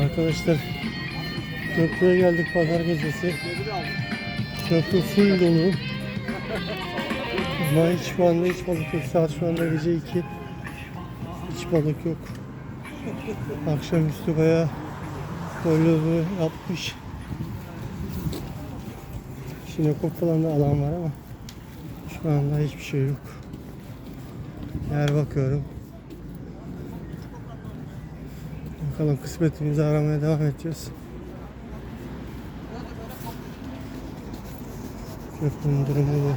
Arkadaşlar köprüye geldik pazar gecesi. Köprü full dolu. Ama hiç şu anda hiç balık yok. Saat şu anda gece 2. Hiç balık yok. Akşamüstü bayağı boyluğu yapmış. Sinekop falan da alan var ama şu anda hiçbir şey yok. Yer bakıyorum. Bakalım kısmetimizi aramaya devam edeceğiz. Köprünün durumu bu.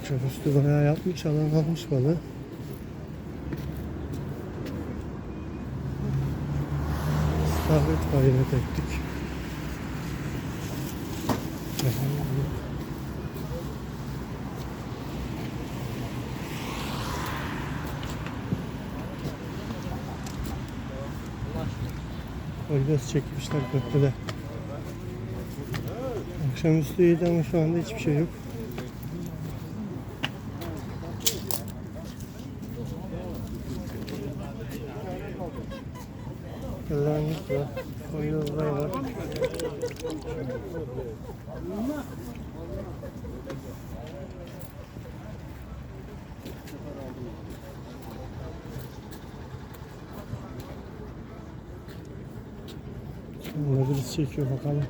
Akşamüstü bayağı yapmış, alan almış balığı. İstavrit gayret ettik. Kolyos çekmişler köprüde. Akşamüstü iyiydi ama şu anda hiçbir şey yok. Kırlangıç var. Kolyoslar var. Birisi çekiyor bakalım.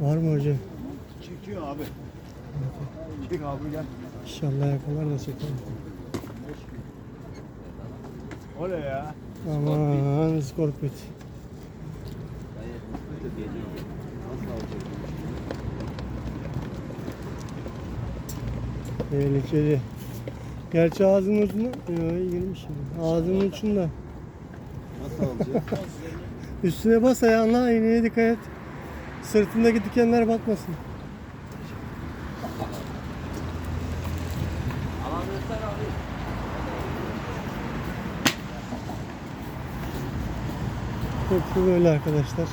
Var mı hocam? Çekiyor abi. Çek abi gel. İnşallah yakalar da çekelim. O ne ya? Aman skorpit. Tehlikeli. Gerçi ağzının ucunda Yo, iyi girmiş. yani. Ağzının ucunda. Nasıl alacağız? Üstüne bas ayağınla iğneye dikkat et. Sırtındaki dikenler batmasın. Köprü böyle arkadaşlar.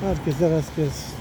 Herkese rast gelsin.